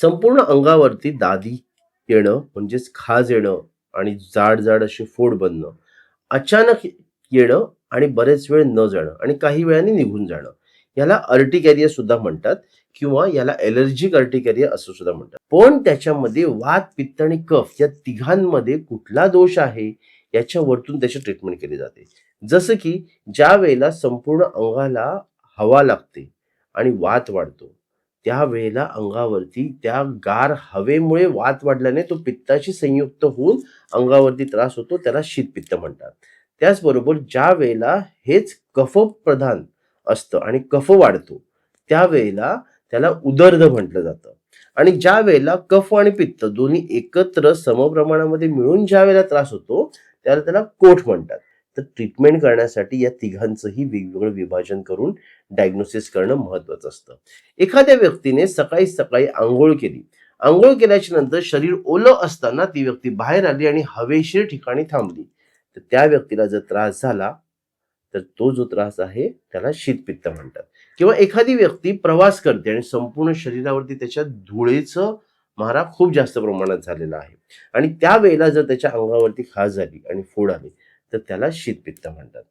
संपूर्ण अंगावरती दादी येणं म्हणजेच खाज येणं आणि जाड जाड असे फोड बनणं. अचानक येणं आणि बरेच वेळ न जाणं आणि काही वेळाने निघून जाणं. याला अर्टिकॅरिया सुद्धा म्हणतात किंवा याला एलर्जिक अर्टिकॅरिया असं सुद्धा म्हणतात. पण त्याच्यामध्ये वात पित्त आणि कफ या तिघांमध्ये कुठला दोष आहे? याच्यावरतून त्याची ट्रीटमेंट केली जाते. जसं की ज्या वेळेला संपूर्ण अंगाला हवा लागते आणि वात वाढतो त्यावेळेला अंगावरती त्या गार हवेमुळे वात वाढल्याने तो पित्ताशी संयुक्त होऊन अंगावरती त्रास होतो त्याला शीतपित्त म्हणतात. त्याचबरोबर ज्या वेळेला हेच कफ प्रधान असतं आणि कफ वाढतो त्यावेळेला त्याला उदर्ध म्हटलं जातं. आणि ज्या वेळेला कफ आणि पित्त दोन्ही एकत्र समप्रमाणामध्ये मिळून ज्या वेळेला त्रास होतो त्याला त्याला कोठ म्हणतात. तर ट्रीटमेंट करण्यासाठी या तिघांचंही वेगवेगळं विभाजन करून डायग्नोसिस करणं महत्वाचं असतं. एखाद्या व्यक्तीने सकाळी सकाळी आंघोळ केली. आंघोळ केल्याच्यानंतर शरीर ओलं असताना ती व्यक्ती बाहेर आली आणि हवेशीर ठिकाणी थांबली. तर त्या व्यक्तीला जर त्रास झाला तर तो जो त्रास आहे त्याला शीतपित्त म्हणतात. किंवा एखादी व्यक्ती प्रवास करते आणि संपूर्ण शरीरावरती त्याच्या धुळेचं मारा खूप जास्त प्रमाणात झालेला आहे. आणि त्यावेळेला जर त्याच्या अंगावरती खाज झाली आणि फोड आली तर त्याला शीतपित्त म्हणतात.